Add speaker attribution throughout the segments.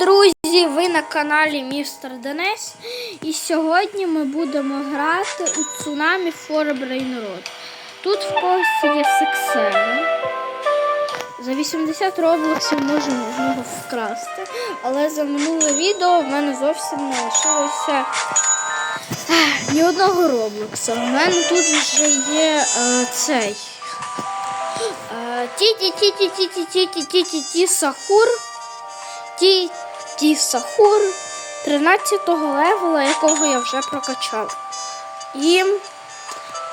Speaker 1: друзі! Ви на каналі Містер Денис. І сьогодні ми будемо грати у Цунамі Brain Road. Тут в когось є сексери. За 80 роблоксів можемо в нього вкрасти, але за минуле відео в мене зовсім не лишилося ні одного роблокса. У мене тут вже є е, цей. Е, Ті-ті-ті-ті-ті-ті-ті-ті-ті Сахур. Ті Ті Сахур 13-го левела, якого я вже прокачав. І,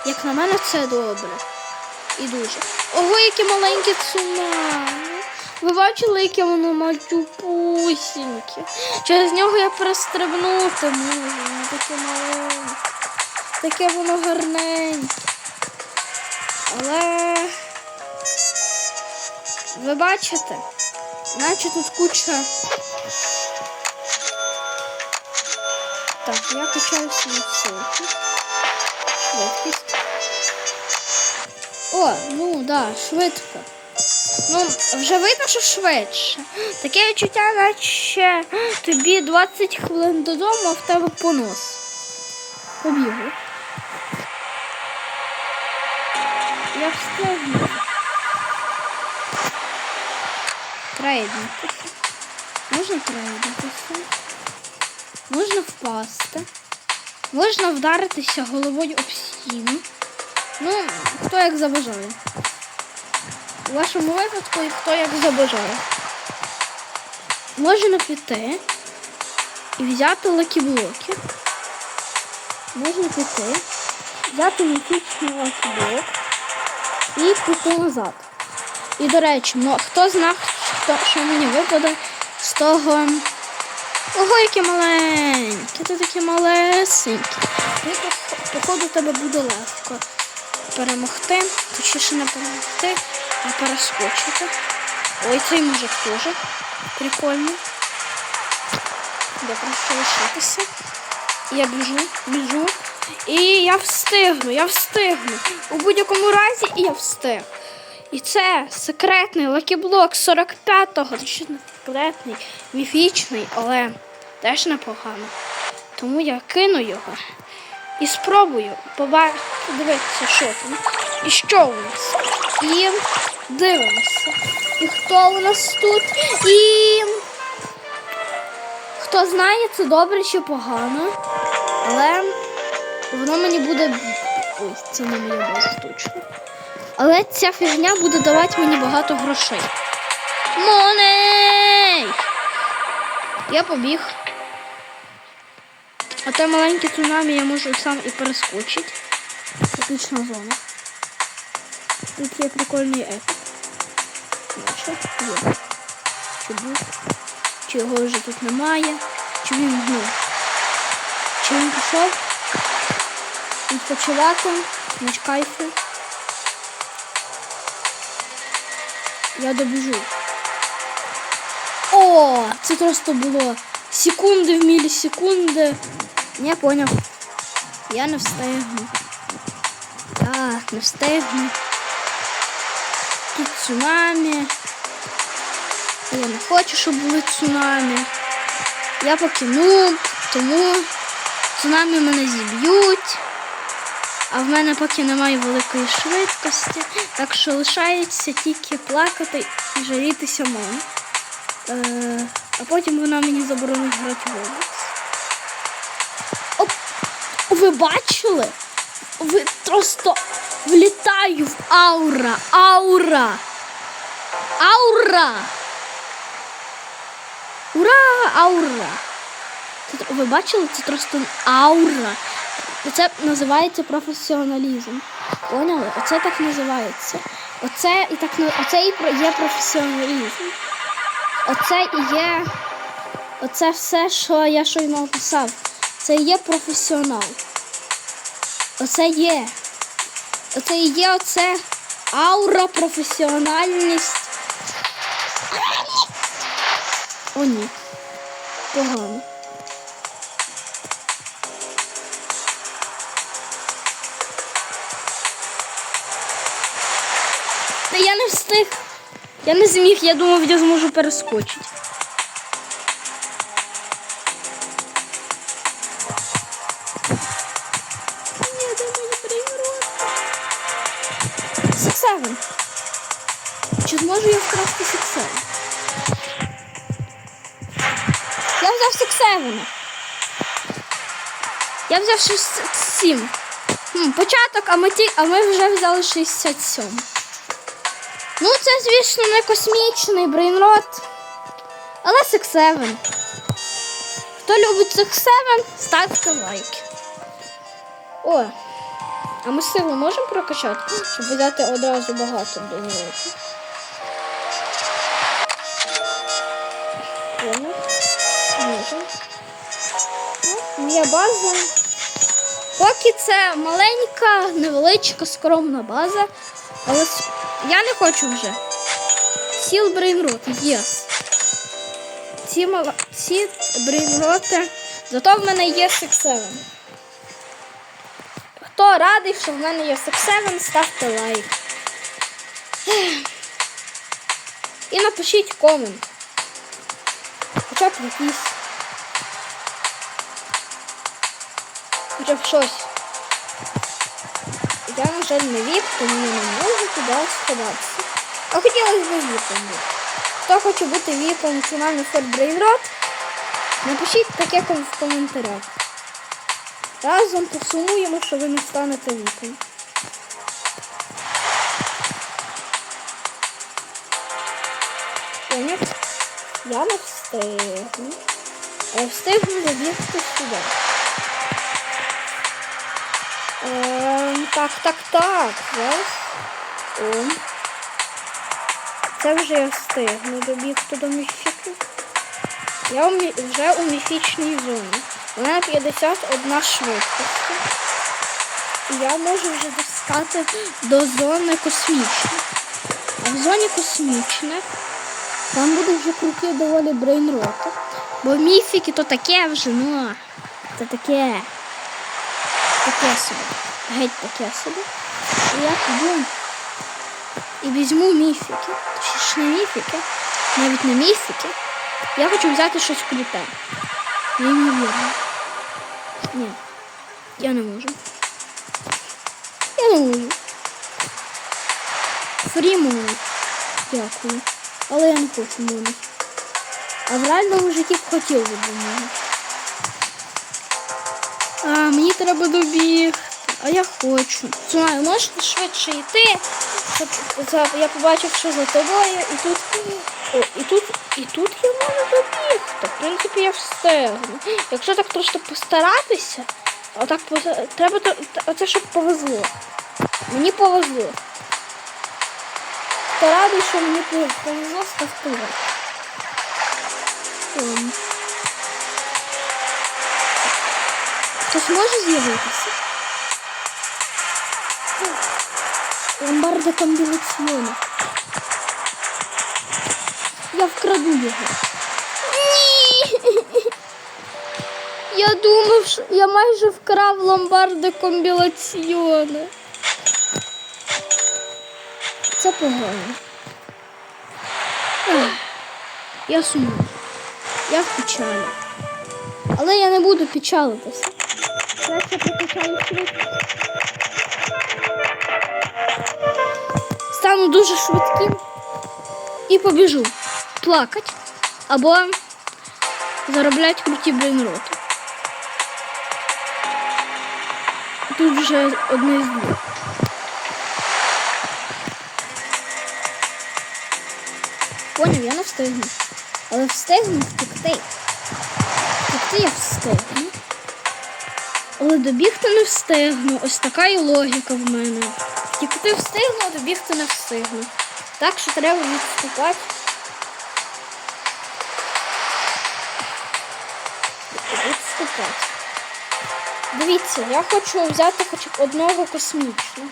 Speaker 1: як на мене, це добре. І дуже. Ого, яке маленьке цунамі. Ви бачили, яке воно матюпусіньке. Через нього я перестрибнути можу. Таке маленьке. Таке воно гарненьке. Але ви бачите? Наче тут куча. Так, я качаю свою силку. Швидкість. О, ну да, швидко. Ну, вже видно, що швидше. Таке відчуття, наче тобі 20 хвилин додому, а в тебе понос. Побігли. Я встигну. Трейднутися. Можна трейднутися. Можна впасти. Можна вдаритися головою об стіну. Ну, хто як забажає. У вашому випадку хто як забажає. Можна піти і взяти лакіблоки. Можна піти, взяти міфічний лакіблок і піти назад. І, до речі, ну, хто знав, що, що мені випаде з того. Ого, яке маленьке, ти таке малесеньке. Ну, походу тебе буде легко перемогти, точніше не перемогти, а перескочити. Ой, цей мужик теж прикольний. Я просто лишитися. Я біжу, біжу. І я встигну, я встигну. У будь-якому разі і я встиг. І це секретний лакіблок 45-го, точно не секретний, міфічний, але теж непогано. Тому я кину його і спробую подивитися, що там. І що у нас. І дивимося. І хто у нас тут? І хто знає, це добре чи погано. Але воно мені буде. Ой, це не моя база точно. Але ця фігня буде давати мені багато грошей. Моней! Я побіг. А те маленьке цунамі я можу сам і перескочити. Отлична зона. Тут є прикольний є. Чи був? Чи його вже тут немає? Чи він ну? Чи він пішов? Відпочивати, ніч Я добіжу. О, це просто було секунди в мілісекунди. Не поняв. Я не встигну. Так, не встигну. Тут цунамі. Я не хочу, щоб були цунамі. Я покину, тому цунамі мене зіб'ють. А в мене поки немає великої швидкості, так що лишається тільки плакати і жалітися мамі. Е, а потім вона мені заборонить грати. Оп! Ви бачили? Ви просто влітаю в аура! Аура! Аура! Ура! Аура! Ви бачили? Це просто аура. Це називається професіоналізм. Поняли? Оце так називається. Оце і так оце і є професіоналізм. Оце і є. Оце все, що я щойно описав. Це є професіонал. Оце є. Оце і є оце аура, професіональність. О, ні. Погано. Я не зміг, я думав, я зможу перескочити. Сексавен. Чи зможу я вкрасти сексавен? Я взяв сексавена. Я взяв 67. Хм, Початок, а ми, ті, а ми вже взяли 67. Ну, це, звісно, не космічний брейнрот. Але 6-7. Хто любить 6-7, ставте лайки. О, а ми силу можемо прокачати, щоб взяти одразу багато брейнротів? Можемо. Ну, моя база. Поки це маленька, невеличка, скромна база. Але я не хочу вже. Сіл брейнрот, єс. Ці, мала- ці брейнроти. Зато в мене є 6-7. Хто радий, що в мене є 6-7, ставте лайк. І напишіть комент. Хоча б якийсь. Хоча б щось. Я, на жаль, не віп, тому я не можу туди сховатися. А хотілося б віпом бути. Хто хоче бути віпом національний форт Брейнрот, напишіть таке в коментарях. Разом посумуємо, що ви не станете віпом. Я не встигну. Я встигну забігти сюди. Ем, так, так, так. Зараз. О. Це вже я встигну добігти до міфіки. Я вже у міфічній зоні. У мене 51 швидкості. І я можу вже достати до зони космічних. А в зоні космічних там будуть вже круті доволі брейнроти. Бо міфіки то таке вже, ну. Це таке. Таке собі. Геть таке собі. І я піду і візьму міфіки. Точніше не міфіки, навіть не міфіки. Я хочу взяти щось круте. Неймовірно. Ні, я не можу. Я не можу. Фрімон. Дякую. Але я не хочу моно. А в реальному житті б хотів би нього. А, мені треба добігти. А я хочу. Знаю, можете швидше йти. Я побачив, що за тобою, і тут. О, і тут, і тут я можу добігти. В принципі, я встигну. Якщо так трошки постаратися, а так треба оце щоб повезло. Мені повезло. Хто радий, що мені повезло, ставте лайк. Хтось може з'явитися? Ломбарда комбінаціону. Я вкраду його. Ні! Я думав, що я майже вкрав ломбарда комбінаціону. Це погано. Я сумую. Я в печалі. Але я не буду печалитися. Краще покачаю швидко. Стану дуже швидким і побіжу плакати або заробляти круті брейнроти. Тут вже одне з двох. Поняв, я не встигну. Але встигну втекти. Втекти я встигну. Але добігти не встигну. Ось така і логіка в мене. Втекти встигну, а добігти не встигну. Так що треба відступати. Відступати. Дивіться, я хочу взяти хоча б одного космічного.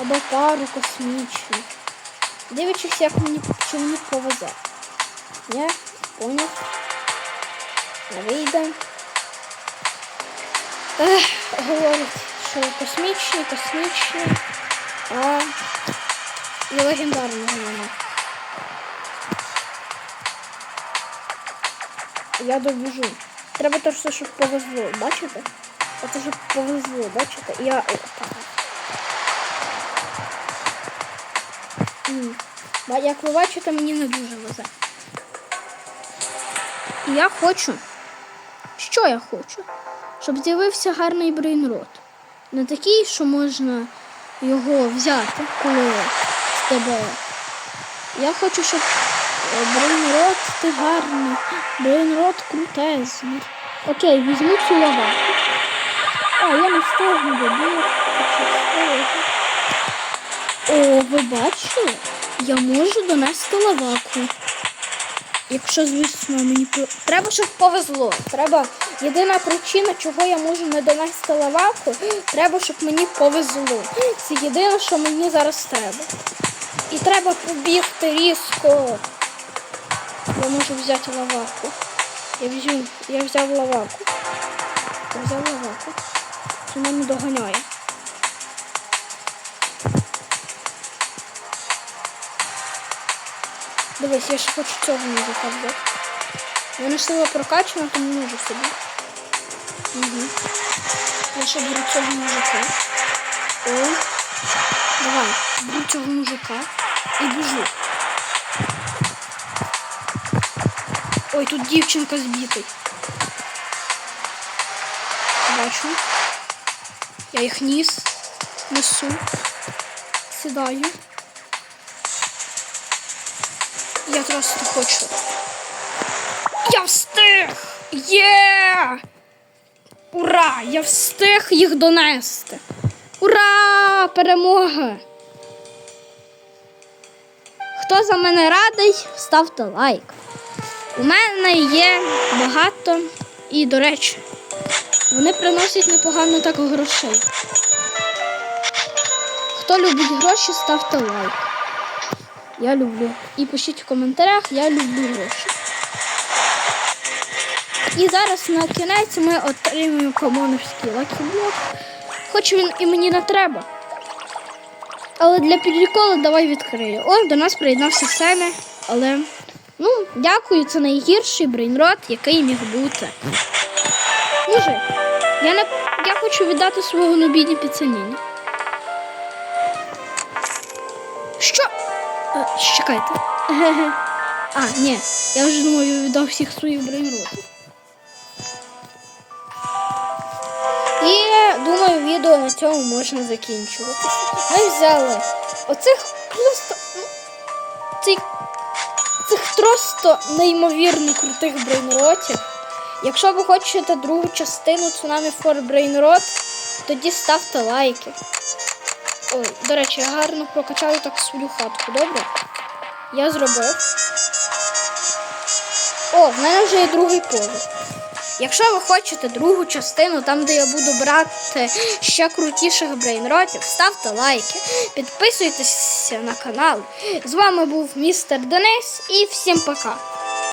Speaker 1: Або пару космічних. Дивлячись, як мені чи мені повезе. Я поняв. Не вийде. Ех, говорить, що космічні, космічні, а і легендарного нема. Я добіжу. Треба те, що щоб повезло, бачите? Оце щоб повезло, бачите? Я. Як ви бачите, мені не дуже везе. Я хочу. Що я хочу? Щоб з'явився гарний брейнрот. Не такий, що можна його взяти, коли з тебе. Я хочу, щоб е, брейнрот ти гарний, брейнрот крутезний. Окей, візьму цю лаваку. А, я не встигну добити. О, ви бачили? Я можу донести лаваку. Якщо, звісно, мені треба, щоб повезло. Треба єдина причина, чого я можу не донести лаваку, треба, щоб мені повезло. Це єдине, що мені зараз треба. І треба побігти різко. Я можу взяти лаваку. Я візьму, я взяв лаваку. Я взяв лаваку. Це мене доганяє. Дивись, я ще хочу цього музика взяти. Вона сила прокачана, тому можу собі. Угу. Я ще беру цього мужика. О. Давай, беру цього мужика і біжу. Ой, тут дівчинка збитий. Бачу. Я їх ніс, несу, сідаю. Я просто хочу. Я встиг! Є! Ура! Я встиг їх донести. Ура! Перемога! Хто за мене радий, ставте лайк. У мене є багато і, до речі, вони приносять непогано так грошей. Хто любить гроші, ставте лайк. Я люблю. І пишіть в коментарях, я люблю гроші. І зараз на кінець ми отримуємо комоновський лакіблок. Хоч він і мені не треба. Але для підріколу давай відкрию. О, до нас приєднався Семе, але ну, дякую, це найгірший брейнрот, який міг бути. Мужик, я не я хочу віддати свого нобіді підцініння. Що? Е, чекайте. А, ні, я вже думаю, віддав всіх своїх брейнротів. Думаю, відео на цьому можна закінчувати. Ми взяли оцих просто ну, цих, цих просто неймовірно крутих брейнротів. Якщо ви хочете другу частину Tsunami for Brainrot, тоді ставте лайки. Ой, до речі, я гарно прокачаю так свою хатку, добре? Я зробив. О, в мене вже є другий поверх. Якщо ви хочете другу частину, там де я буду брати ще крутіших брейнротів, ставте лайки, підписуйтесь на канал. З вами був містер Денис і всім пока.